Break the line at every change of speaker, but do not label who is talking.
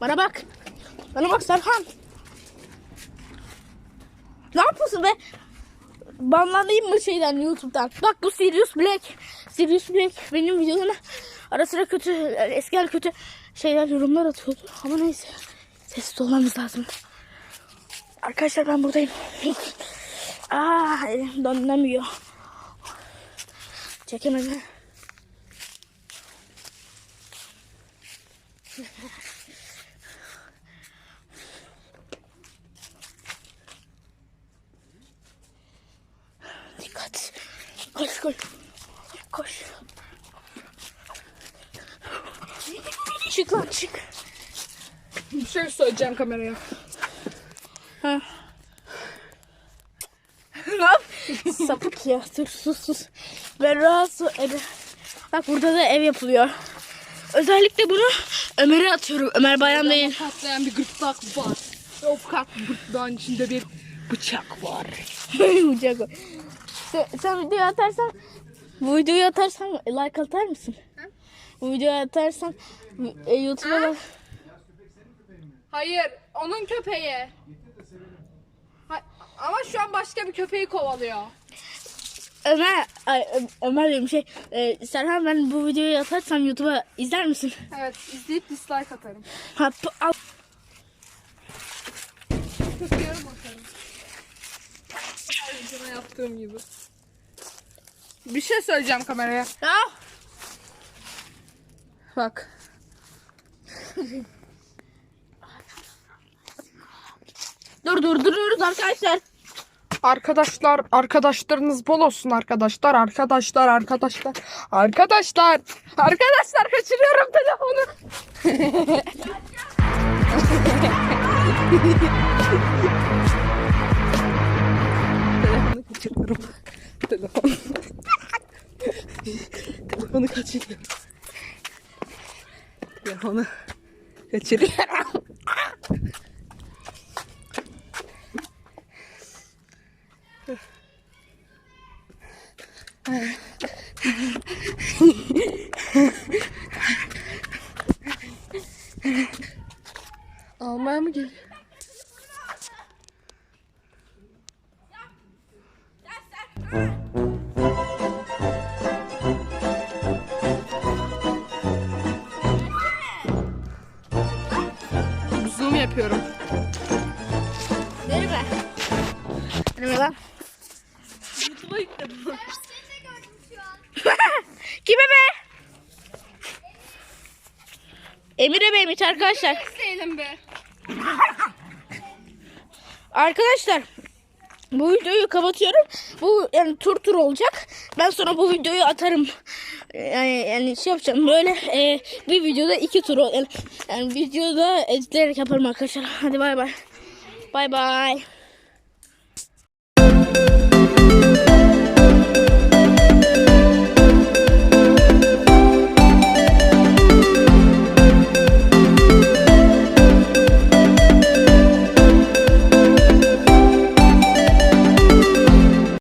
Bana bak. Bana bak Serkan. Ne yapıyorsun be? Banlanayım mı şeyden YouTube'dan? Bak bu Sirius Black. Sirius Black benim videolarıma ara sıra kötü, eskiden kötü şeyler yorumlar atıyordu. Ama neyse. Sessiz olmamız lazım. Arkadaşlar ben buradayım. Aa elim donlamıyor. Çekemedim. Dikkat. Koş koş. Koş. Çık lan çık.
Bir şey söyleyeceğim kameraya.
Ha. yap? Sapık ya. Dur sus sus. Ben rahatsız. Bak burada da ev yapılıyor. Özellikle bunu Ömer'e atıyorum. Ömer Bayram değil.
Patlayan bir gırtlak var. O gırtlağın içinde bir bıçak var.
Bıçak o. sen, sen video atarsan bu videoyu atarsan like atar mısın? Bu videoyu atarsan e, YouTube'a da-
Hayır, onun köpeği. Ha- ama şu an başka bir köpeği kovalıyor.
Ömer, ay, Ömer diyorum şey e, Serhan ben bu videoyu atarsam YouTube'a izler misin?
Evet, izleyip dislike atarım.
Ha, al.
Köpeğe bakarım. Her yaptığım gibi. Bir şey söyleyeceğim kameraya.
Ya.
Bak.
Dur dur duruyoruz arkadaşlar.
Arkadaşlar, arkadaşlarınız bol olsun arkadaşlar, arkadaşlar, arkadaşlar, arkadaşlar, arkadaşlar kaçırıyorum telefonu. telefonu kaçırıyorum. Telefon. telefonu kaçırıyorum. Telefonu kaçırıyorum. Almaya mı geliyor? Zoom yapıyorum.
Merhaba. Merhaba.
YouTube'a yükledim.
Kime be? Emir'e Bey'miş arkadaşlar.
Be.
Arkadaşlar bu videoyu kapatıyorum. Bu yani tur tur olacak. Ben sonra bu videoyu atarım. Yani, yani şey yapacağım böyle e, bir videoda iki tur yani, yani videoda editleyerek yaparım arkadaşlar. Hadi bay bay. Bay bay.